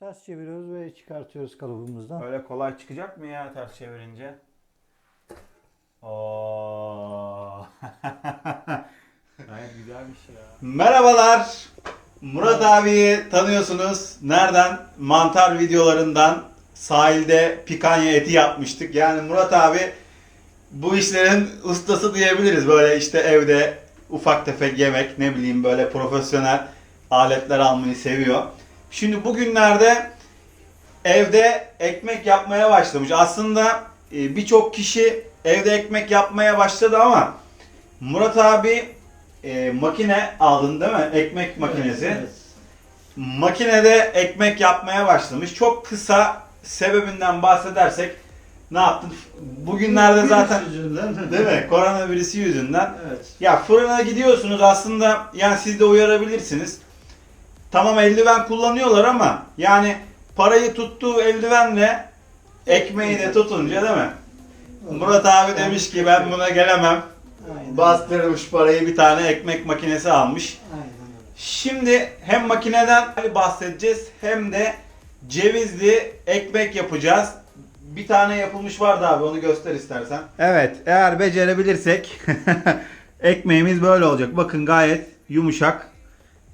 Ters çeviriyoruz ve çıkartıyoruz kalıbımızdan. Öyle kolay çıkacak mı ya ters çevirince? Oo. Gayet güzelmiş ya. Merhabalar. Murat abiyi tanıyorsunuz. Nereden? Mantar videolarından sahilde pikanya eti yapmıştık. Yani Murat abi bu işlerin ustası diyebiliriz. Böyle işte evde ufak tefek yemek ne bileyim böyle profesyonel aletler almayı seviyor. Şimdi bugünlerde evde ekmek yapmaya başlamış. Aslında e, birçok kişi evde ekmek yapmaya başladı ama Murat abi e, makine aldın değil mi? Ekmek makinesi. Evet, evet. Makinede ekmek yapmaya başlamış. Çok kısa sebebinden bahsedersek ne yaptın? Bugünlerde zaten yüzünden. değil mi? Koronavirüsü yüzünden Evet. ya fırına gidiyorsunuz aslında yani siz de uyarabilirsiniz. Tamam eldiven kullanıyorlar ama yani parayı tuttuğu eldivenle ekmeği de tutunca değil mi? Murat abi demiş ki ben buna gelemem. Aynen. Bastırmış parayı bir tane ekmek makinesi almış. Aynen öyle. Şimdi hem makineden bahsedeceğiz hem de cevizli ekmek yapacağız. Bir tane yapılmış vardı abi onu göster istersen. Evet eğer becerebilirsek ekmeğimiz böyle olacak. Bakın gayet yumuşak.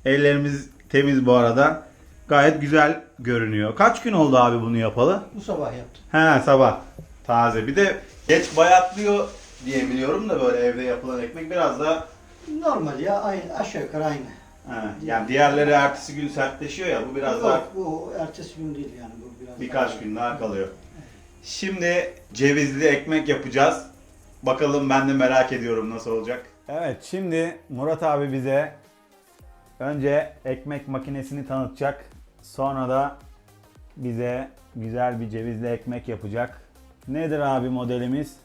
Ellerimiz temiz bu arada. Gayet güzel görünüyor. Kaç gün oldu abi bunu yapalı? Bu sabah yaptım. He sabah. Taze. Bir de geç bayatlıyor diye biliyorum da böyle evde yapılan ekmek biraz da Normal ya aynı aşağı yukarı aynı. He, yani diğerleri ertesi gün sertleşiyor ya bu biraz Yok, daha bu ertesi gün değil yani bu biraz birkaç daha- gün daha kalıyor. Şimdi cevizli ekmek yapacağız. Bakalım ben de merak ediyorum nasıl olacak. Evet şimdi Murat abi bize önce ekmek makinesini tanıtacak. Sonra da bize güzel bir cevizli ekmek yapacak. Nedir abi modelimiz?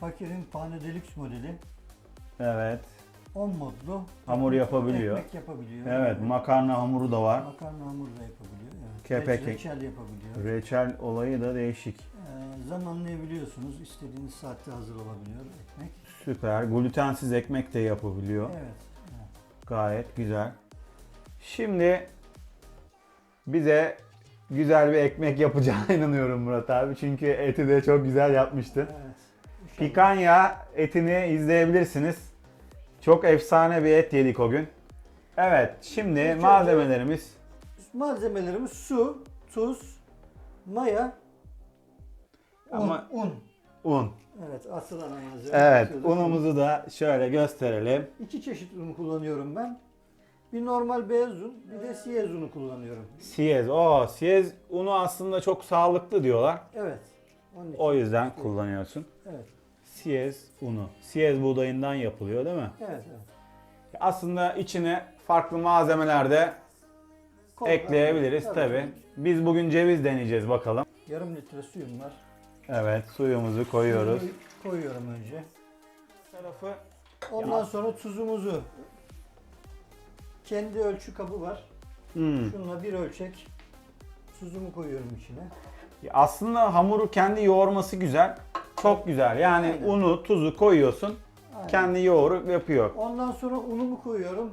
Fakirin Pane Deluxe modeli. Evet. 10 modlu. Hamur yapabiliyor. Ekmek yapabiliyor. Evet makarna hamuru da var. Makarna hamuru da yapabiliyor. Evet. Kepek- Reçel yapabiliyor. Reçel olayı da değişik. Ee, zamanlayabiliyorsunuz. İstediğiniz saatte hazır olabiliyor ekmek. Süper. Glutensiz ekmek de yapabiliyor. Evet. Gayet güzel. Şimdi bize güzel bir ekmek yapacağına inanıyorum Murat abi. Çünkü eti de çok güzel yapmıştı. evet. Pikanya etini izleyebilirsiniz. Çok efsane bir et yedik o gün. Evet, şimdi İlk malzemelerimiz Malzemelerimiz su, tuz, maya, un. Ama- un. un. Evet, asıl ana malzeme. Evet, unumuzu da şöyle gösterelim. İki çeşit un kullanıyorum ben. Bir normal beyaz un, bir de siyez unu kullanıyorum. Siyez. O siyez unu aslında çok sağlıklı diyorlar. Evet. Onun için. O yüzden kullanıyorsun. Evet. Siyez unu. Siyez buğdayından yapılıyor değil mi? Evet, evet. Aslında içine farklı malzemeler de Kol- ekleyebiliriz Tabii, tabi. Biz bugün ceviz deneyeceğiz bakalım. Yarım litre suyum var. Evet suyumuzu koyuyoruz. Suyumu Koyuyorum önce. tarafı Ondan Ya. sonra tuzumuzu kendi ölçü kabı var. Hmm. Şununla bir ölçek tuzumu koyuyorum içine. Aslında hamuru kendi yoğurması güzel. Çok güzel. Yani Aynen. unu, tuzu koyuyorsun. Aynen. Kendi yoğurup yapıyor. Ondan sonra unumu koyuyorum.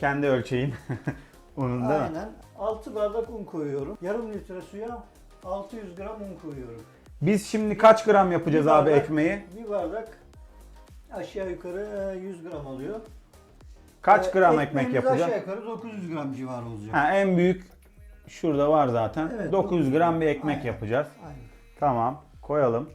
Kendi ölçeğin. Unun değil mi? Aynen. 6 bardak un koyuyorum. Yarım litre suya 600 gram un koyuyorum. Biz şimdi kaç gram yapacağız Bir abi bardak- ekmeği? Bir bardak aşağı yukarı e, 100 gram alıyor. Kaç E, gram ekmek ekmeğimiz yapacağız? aşağı yukarı 900 gram civarı olacak. Ha, en büyük şurada var zaten. Evet, 900 gram bir ekmek Aynen. yapacağız. Aynen. Tamam, koyalım.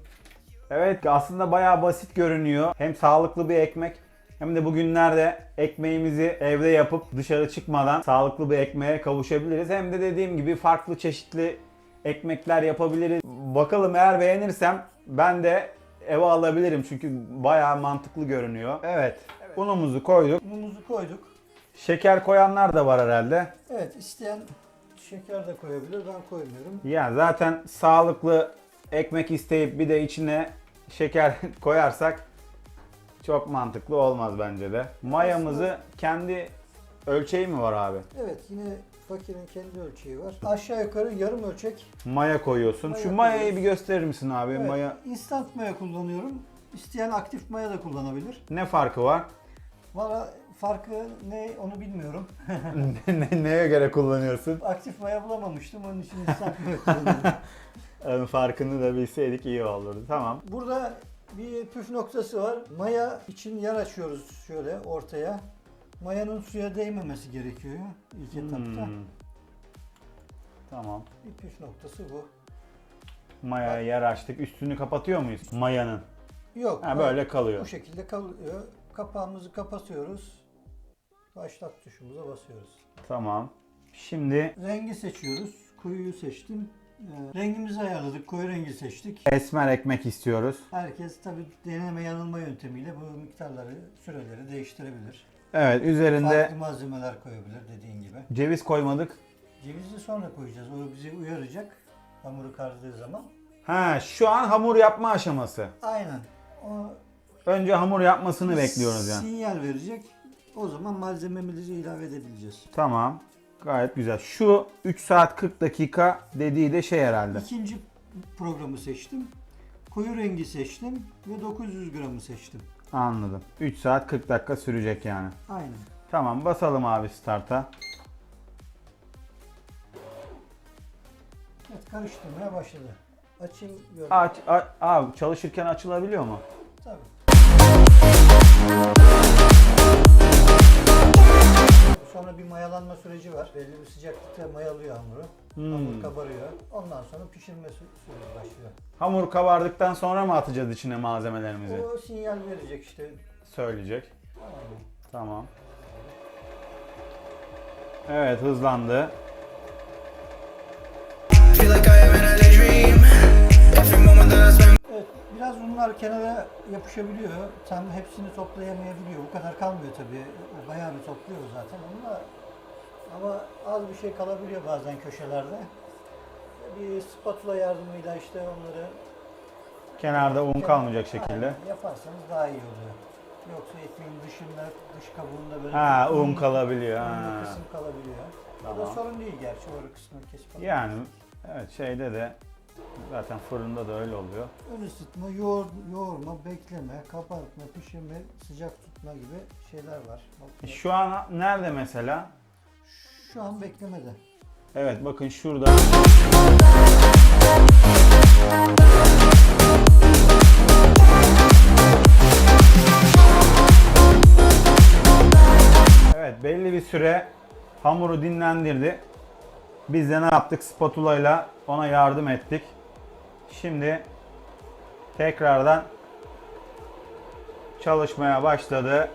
Evet, aslında bayağı basit görünüyor. Hem sağlıklı bir ekmek hem de bugünlerde ekmeğimizi evde yapıp dışarı çıkmadan sağlıklı bir ekmeğe kavuşabiliriz. Hem de dediğim gibi farklı çeşitli ekmekler yapabiliriz. Bakalım eğer beğenirsem ben de eve alabilirim çünkü bayağı mantıklı görünüyor. Evet, unumuzu koyduk. Unumuzu koyduk. Şeker koyanlar da var herhalde. Evet isteyen şeker de koyabilir. Ben koymuyorum. Ya zaten sağlıklı ekmek isteyip bir de içine şeker koyarsak çok mantıklı olmaz bence de. Mayamızı kendi ölçeği mi var abi? Evet yine fakirin kendi ölçeği var. Aşağı yukarı yarım ölçek. Maya koyuyorsun. Maya Şu mayayı koyuyoruz. bir gösterir misin abi? Evet, Maya instant maya kullanıyorum. İsteyen aktif maya da kullanabilir. ne farkı var? Valla farkı ne onu bilmiyorum. Ne- Neye göre kullanıyorsun? Aktif maya bulamamıştım onun için ıslak maya kullanıyorum. Farkını da bilseydik iyi olurdu. Tamam. Burada bir püf noktası var. Maya için yer açıyoruz şöyle ortaya. Mayanın suya değmemesi gerekiyor ilk etapta. Hmm. Tamam. Bir püf noktası bu. Mayaya yer açtık. Üstünü kapatıyor muyuz? Mayanın. Yok. Ha, böyle kalıyor. Bu şekilde kalıyor. Kapağımızı kapatıyoruz. Başlat tuşumuza basıyoruz. Tamam. Şimdi Rengi seçiyoruz. Koyuyu seçtim. Ee, rengimizi ayarladık. Koyu rengi seçtik. esmer ekmek istiyoruz. Herkes tabi deneme yanılma yöntemiyle bu miktarları, süreleri değiştirebilir. Evet üzerinde Farklı malzemeler koyabilir dediğin gibi. ceviz koymadık. Cevizi sonra koyacağız. O bizi uyaracak hamuru kardığı zaman. Ha şu an hamur yapma aşaması. Aynen. O Önce hamur yapmasını bekliyoruz yani. Sinyal verecek. O zaman malzememizi ilave edebileceğiz. Tamam. Gayet güzel. Şu 3 saat 40 dakika dediği de şey herhalde. İkinci programı seçtim. Koyu rengi seçtim ve 900 gramı seçtim. Anladım. 3 saat 40 dakika sürecek yani. Aynen. Tamam basalım abi start'a. Evet karıştırmaya başladı. Açayım gör. Aç, a- abi çalışırken açılabiliyor mu? Tabii. Bir mayalanma süreci var. Belli bir sıcaklıkta mayalıyor hamuru. Hmm. Hamur kabarıyor. Ondan sonra pişirme sü- süreci başlıyor. Hamur kabardıktan sonra mı atacağız içine malzemelerimizi? O sinyal verecek işte. Söyleyecek. Aynen. Tamam. Evet hızlandı. Biraz unlar kenara yapışabiliyor. Tam hepsini toplayamayabiliyor. Bu kadar kalmıyor tabii. Bayağı bir topluyor zaten onunla. Ama az bir şey kalabiliyor bazen köşelerde. Bir spatula yardımıyla işte onları Kenarda un kalmayacak şekilde. Aynen, yaparsanız daha iyi oluyor. Yoksa ekmeğin dışında, dış kabuğunda böyle Ha bir un kalabiliyor. Ha. kısım kalabiliyor. O da Tamam. sorun değil gerçi o kısmı kesip. Yani evet şeyde de zaten fırında da öyle oluyor. Ön ısıtma, yoğur, yoğurma, bekleme, kabartma, pişirme, sıcak tutma gibi şeyler var. Bak, Şu an nerede mesela? Şu an beklemede. Evet bakın şurada. Evet belli bir süre hamuru dinlendirdi. Biz de ne yaptık? Spatula ile ona yardım ettik. Şimdi tekrardan çalışmaya başladı.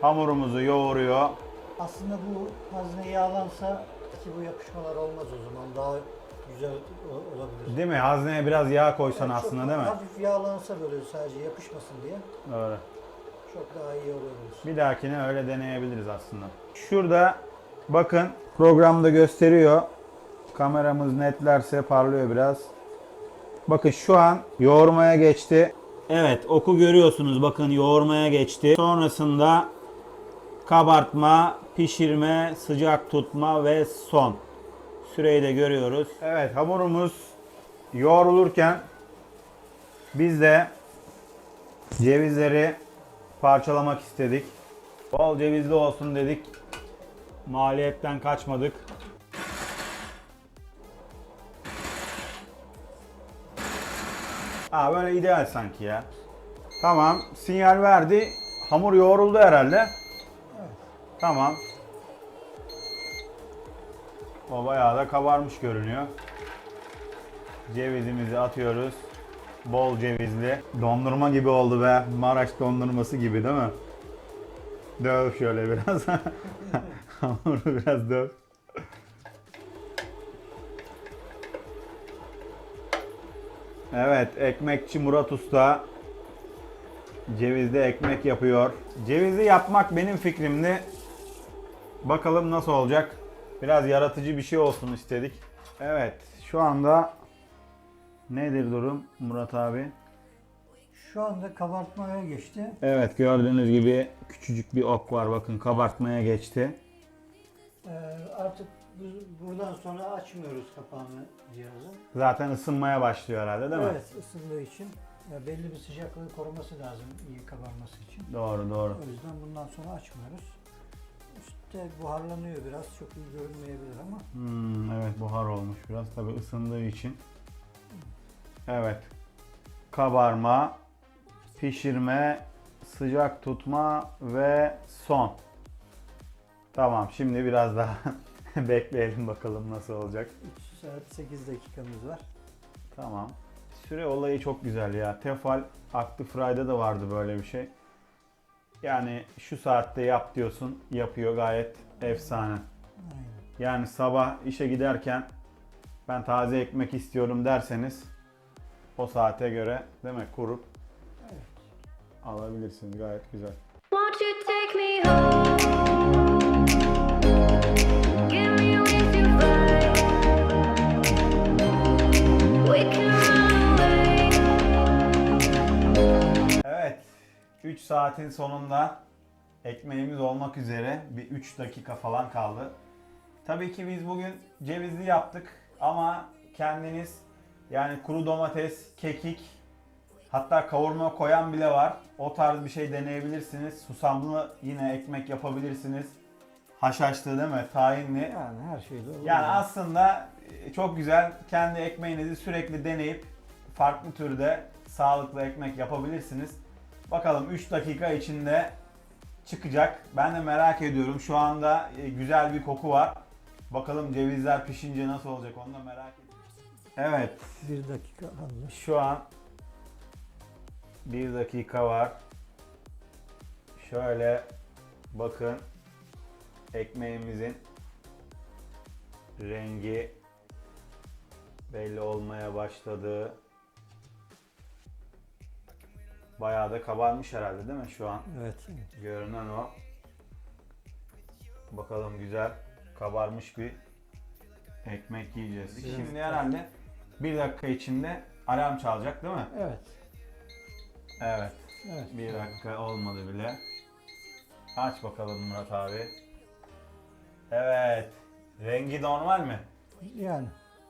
Hamurumuzu yoğuruyor. Aslında bu hazne yağlansa ki bu yapışmalar olmaz o zaman. Daha güzel olabilir. Değil mi? Hazneye biraz yağ koysan Yani aslında değil mi? Hafif yağlansa böyle sadece yapışmasın diye Doğru. çok daha iyi olabilir. Bir dahakine öyle deneyebiliriz aslında. Şurada bakın programda gösteriyor. Kameramız netlerse parlıyor biraz. Bakın şu an yoğurmaya geçti. Evet oku görüyorsunuz bakın yoğurmaya geçti. Sonrasında kabartma, pişirme, sıcak tutma ve son. Süreyi de görüyoruz. Evet hamurumuz yoğrulurken biz de cevizleri parçalamak istedik. Bol cevizli olsun dedik. Maliyetten kaçmadık. Aa böyle ideal sanki ya. Tamam, sinyal verdi. Hamur yoğruldu herhalde. Tamam. O bayağı da kabarmış görünüyor. Cevizimizi atıyoruz. Bol cevizli. Dondurma gibi oldu be. Maraş dondurması gibi değil mi? Döv şöyle biraz. Hamuru biraz döv. Evet, ekmekçi Murat Usta cevizli ekmek yapıyor. Cevizi yapmak benim fikrimdi. Bakalım nasıl olacak. Biraz yaratıcı bir şey olsun istedik. Evet, şu anda nedir durum Murat abi? Şu anda kabartmaya geçti. Evet, gördüğünüz gibi küçücük bir ok var. Bakın kabartmaya geçti. Ee, artık bu- buradan sonra açmıyoruz kapağını cihazın. Zaten ısınmaya başlıyor herhalde değil mi? Evet ısındığı için. Ya belli bir sıcaklığı koruması lazım iyi kabarması için. Doğru doğru. O yüzden bundan sonra açmıyoruz. Üstte buharlanıyor biraz. Çok iyi görünmeyebilir ama Hmm, evet buhar olmuş biraz tabi ısındığı için. Evet. Kabarma, pişirme, sıcak tutma ve son. Tamam şimdi biraz daha bekleyelim bakalım nasıl olacak. 3 saat 8 dakikamız var. Tamam. Süre olayı çok güzel ya. Tefal Active Fry'da da vardı böyle bir şey. Yani şu saatte yap diyorsun, yapıyor gayet efsane. Aynen. Yani sabah işe giderken ben taze ekmek istiyorum derseniz o saate göre değil mi kurup Evet. alabilirsiniz gayet güzel. Won't you take me home? 3 saatin sonunda ekmeğimiz olmak üzere bir 3 dakika falan kaldı. Tabii ki biz bugün cevizli yaptık ama kendiniz yani kuru domates, kekik hatta kavurma koyan bile var. O tarz bir şey deneyebilirsiniz. Susamlı yine ekmek yapabilirsiniz. Haşhaşlı değil mi? Tahinli. Yani her şeyde olur. Yani aslında e, çok güzel kendi ekmeğinizi sürekli deneyip farklı türde sağlıklı ekmek yapabilirsiniz. Bakalım 3 dakika içinde çıkacak. Ben de merak ediyorum. Şu anda e, güzel bir koku var. Bakalım cevizler pişince nasıl olacak onu da merak ediyorum. Evet bir dakika kalmış. şu an 1 dakika var. Şöyle bakın ekmeğimizin rengi belli olmaya başladı. Bayağı da kabarmış herhalde değil mi şu an? Evet. Görünen o. Bakalım güzel kabarmış bir ekmek yiyeceğiz. Evet. Şimdi herhalde bir dakika içinde alarm çalacak değil mi? Evet. Evet. Evet. Bir dakika olmadı bile. Aç bakalım Murat abi. Evet. Rengi normal mi? Yani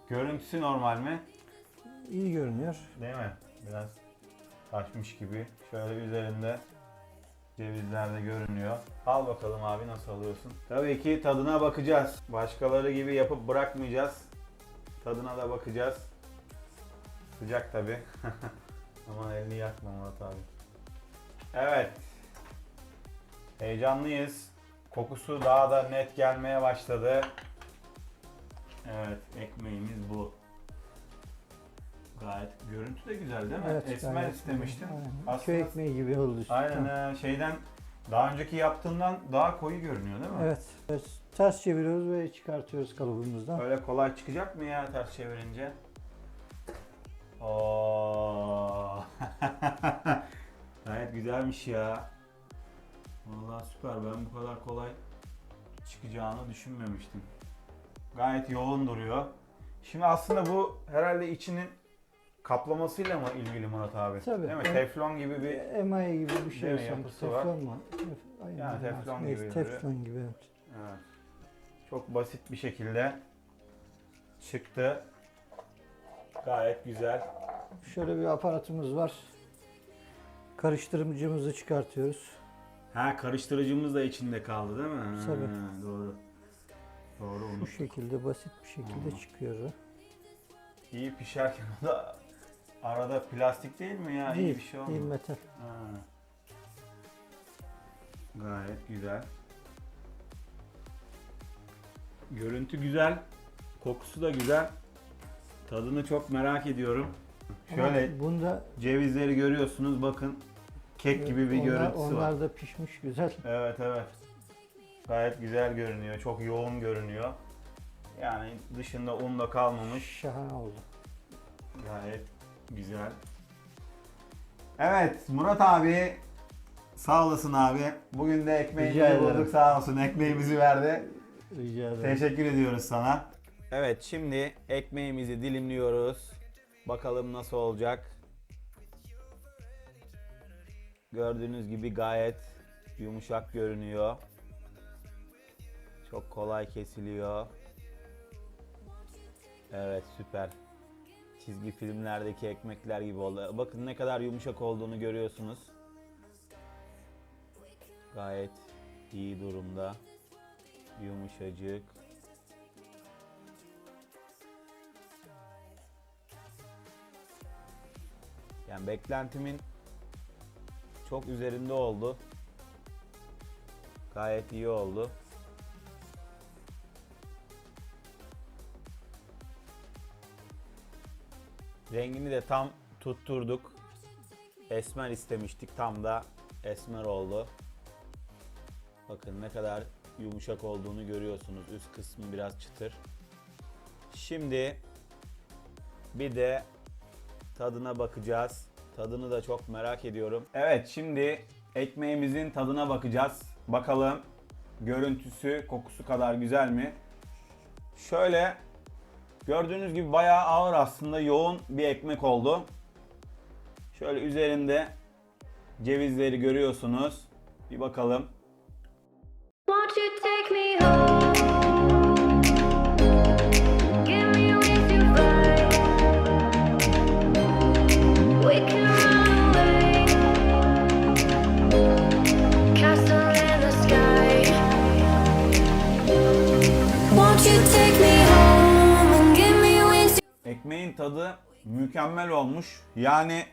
Görüntüsü normal mi? iyi görünüyor. Değil mi? Biraz taşmış gibi. Şöyle üzerinde cevizler de görünüyor. Al bakalım abi nasıl alıyorsun? Tabii ki tadına bakacağız. Başkaları gibi yapıp bırakmayacağız. Tadına da bakacağız. Sıcak tabi. Ama elini yakma Murat abi. Evet. Heyecanlıyız. Kokusu daha da net gelmeye başladı. Evet, ekmeğimiz bu. Gayet görüntü de güzel değil mi? Esmer gayet istemiştim. güzel. Aynen. Aslında- Köy ekmeği gibi oldu. Aynen ha, şeyden daha önceki yaptığından daha koyu görünüyor değil mi? Evet. evet. Ters çeviriyoruz ve çıkartıyoruz kalıbımızdan. Öyle kolay çıkacak mı ya ters çevirince? Oo. Gayet güzelmiş ya. Vallahi süper. Ben bu kadar kolay çıkacağını düşünmemiştim. Gayet yoğun duruyor. Şimdi aslında bu herhalde içinin kaplamasıyla mı ilgili Murat abi? Tabii. Değil mi? Evet. Teflon gibi bir Emaye gibi bir şey Değil mi? sanki. Yapısı var. Teflon mu? Tef- aynen. Yani teflon Neyse, gibi Teflon gibi evet. Evet. Çok basit bir şekilde çıktı. Gayet güzel. Şöyle bir aparatımız var. Karıştırıcımızı çıkartıyoruz. Ha karıştırıcımız da içinde kaldı değil mi? Ha, Tabii. doğru. Doğru Bu onu. şekilde basit bir şekilde çıkıyor. İyi pişerken o da arada plastik değil mi ya? İyi Değil, bir şey değil olmadı. metal. Ha. Gayet güzel. Görüntü güzel. Kokusu da güzel. Tadını çok merak ediyorum. Şöyle Ama bunda Cevizleri görüyorsunuz bakın. Kek gibi bir onlar, görüntüsü onlar var. da pişmiş güzel. Evet evet. Gayet güzel görünüyor. Çok yoğun görünüyor. Yani dışında un da kalmamış. Şahane oldu. Gayet güzel. Evet Murat abi sağ olasın abi. Bugün de Rica ekmeğimizi ederim. bulduk sağ olsun. Ekmeğimizi verdi. Rica ederim. Teşekkür ediyoruz sana. Evet şimdi ekmeğimizi dilimliyoruz. Bakalım nasıl olacak. Gördüğünüz gibi gayet yumuşak görünüyor. Çok kolay kesiliyor. Evet süper. Çizgi filmlerdeki ekmekler gibi oldu. Bakın ne kadar yumuşak olduğunu görüyorsunuz. Gayet iyi durumda. Yumuşacık. Yani beklentimin çok üzerinde oldu. Gayet iyi oldu. Rengini de tam tutturduk. Esmer istemiştik. Tam da esmer oldu. Bakın ne kadar yumuşak olduğunu görüyorsunuz. Üst kısmı biraz çıtır. Şimdi bir de tadına bakacağız. Tadını da çok merak ediyorum. Evet şimdi ekmeğimizin tadına bakacağız. Bakalım görüntüsü, kokusu kadar güzel mi? Şöyle gördüğünüz gibi bayağı ağır aslında yoğun bir ekmek oldu. Şöyle üzerinde cevizleri görüyorsunuz. Bir bakalım. Won't Ekmeğin tadı mükemmel olmuş. Yani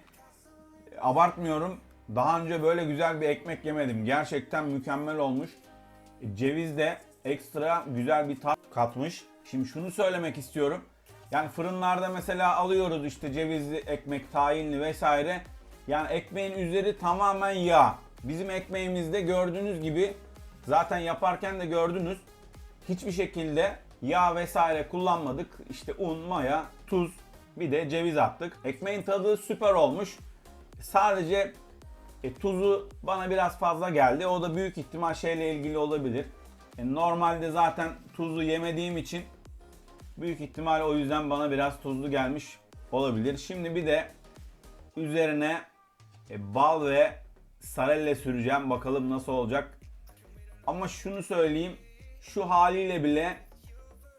abartmıyorum. Daha önce böyle güzel bir ekmek yemedim. Gerçekten mükemmel olmuş. Ceviz de ekstra güzel bir tat katmış. Şimdi şunu söylemek istiyorum. Yani fırınlarda mesela alıyoruz işte cevizli ekmek, tahinli vesaire. Yani ekmeğin üzeri tamamen yağ. Bizim ekmeğimizde gördüğünüz gibi zaten yaparken de gördünüz. Hiçbir şekilde yağ vesaire kullanmadık. İşte un, maya, tuz bir de ceviz attık. Ekmeğin tadı süper olmuş. Sadece e, tuzu bana biraz fazla geldi. O da büyük ihtimal şeyle ilgili olabilir. E, normalde zaten tuzlu yemediğim için büyük ihtimal o yüzden bana biraz tuzlu gelmiş olabilir. Şimdi bir de üzerine e, bal ve sarelle süreceğim. Bakalım nasıl olacak. Ama şunu söyleyeyim. Şu haliyle bile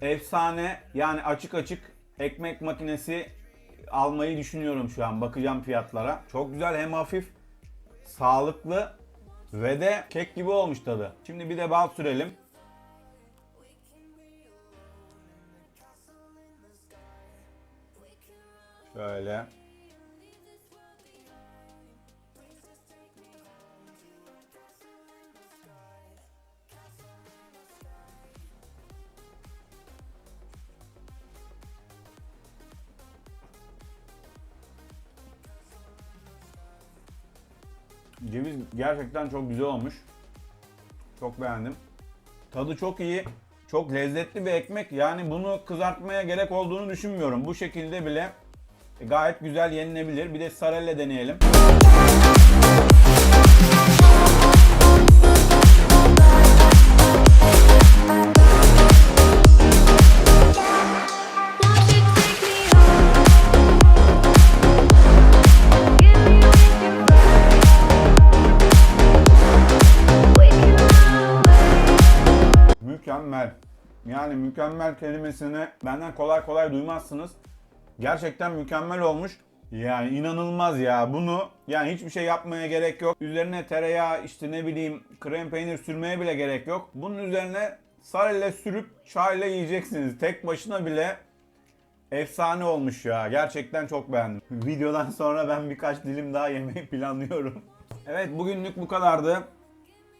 efsane yani açık açık ekmek makinesi almayı düşünüyorum şu an. Bakacağım fiyatlara. Çok güzel hem hafif sağlıklı ve de kek gibi olmuş tadı. Şimdi bir de bal sürelim. Şöyle. Ceviz gerçekten çok güzel olmuş. Çok beğendim. Tadı çok iyi. Çok lezzetli bir ekmek. Yani bunu kızartmaya gerek olduğunu düşünmüyorum. Bu şekilde bile gayet güzel yenilebilir. Bir de sarelle deneyelim. Yani mükemmel kelimesini benden kolay kolay duymazsınız. Gerçekten mükemmel olmuş. Yani inanılmaz ya. Bunu yani hiçbir şey yapmaya gerek yok. Üzerine tereyağı işte ne bileyim krem peynir sürmeye bile gerek yok. Bunun üzerine sarıyla sürüp çayla yiyeceksiniz. Tek başına bile efsane olmuş ya. Gerçekten çok beğendim. Videodan sonra ben birkaç dilim daha yemeyi planlıyorum. Evet bugünlük bu kadardı.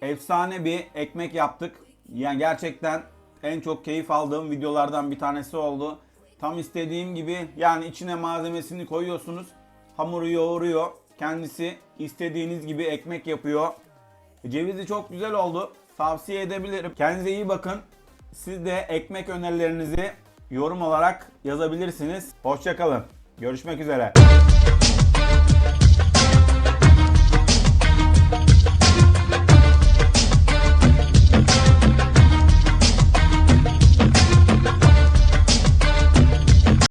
Efsane bir ekmek yaptık. Yani gerçekten en çok keyif aldığım videolardan bir tanesi oldu. Tam istediğim gibi yani içine malzemesini koyuyorsunuz. Hamuru yoğuruyor. Kendisi istediğiniz gibi ekmek yapıyor. Cevizi çok güzel oldu. Tavsiye edebilirim. Kendinize iyi bakın. Siz de ekmek önerilerinizi yorum olarak yazabilirsiniz. Hoşçakalın. Görüşmek üzere.